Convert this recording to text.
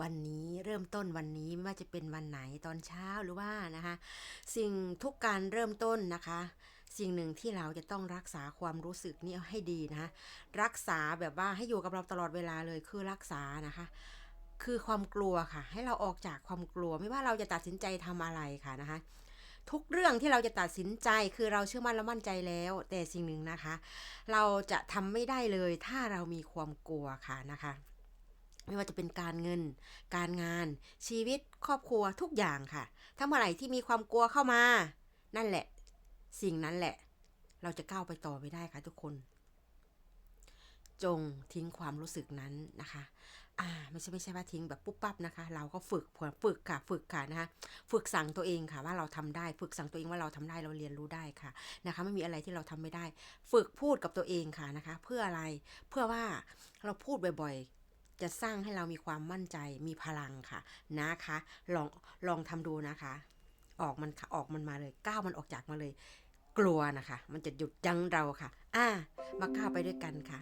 วันนี้เริ่มต้นวันนี้ไม่ว่าจะเป็นวันไหนตอนเช้าหรือว่านะคะ สิ่งทุกการเริ่มต้นนะคะ สิ่งหนึ่งที่เราจะต้องรักษาความรู้สึกนี้ให้ดีนะคะรักษาแบบว่าให้อยู่กับเราตลอดเวลาเลยคือรักษานะคะคือความกลัวค่ะ ให้เราออกจากความกลัวไม่ว่าเราจะตัดสินใจทำอะไรค่ะนะคะ ทุกเรื่องที่เราจะตัดสินใจคือเราเชื่อมั่นและมั่นใจแล้ว แต่สิ่งหนึ่งนะคะ เราจะทำไม่ได้เลยถ้าเรามีความกลัวค่ะนะคะ ไม่ว่าจะเป็นการเงิน การงาน ชีวิต ครอบครัวทุกอย่างค่ะ ถ้าเมื่อไหร่ที่มีความกลัวเข้ามา นั่นแหละ สิ่งนั้นแหละ เราจะก้าวไปต่อไม่ได้ค่ะทุกคน จงทิ้งความรู้สึกนั้นนะคะ อ่า ไม่ใช่ไม่ใช่ว่าทิ้งแบบปุ๊บปั๊บนะคะ เราก็ฝึกฝึกค่ะฝึกค่ะนะคะ ฝึกสั่งตัวเองค่ะ ว่าเราทำได้ ฝึกสั่งตัวเองว่าเราทำได้เราเรียนรู้ได้ค่ะนะคะ ไม่มีอะไรที่เราทำไม่ได้ ฝึกพูดกับตัวเองค่ะนะคะ เพื่ออะไร เพื่อว่าเราพูดบ่อยๆ จะสร้างให้เรามีความมั่นใจมีพลังค่ะนะคะ ลองลองทำดูนะคะ ออกมันออกมันมาเลยก้าวมันออกจากมาเลย กลัวนะคะ มันจะหยุดยั้งเราค่ะ อ่า มาก้าวไปด้วยกันค่ะ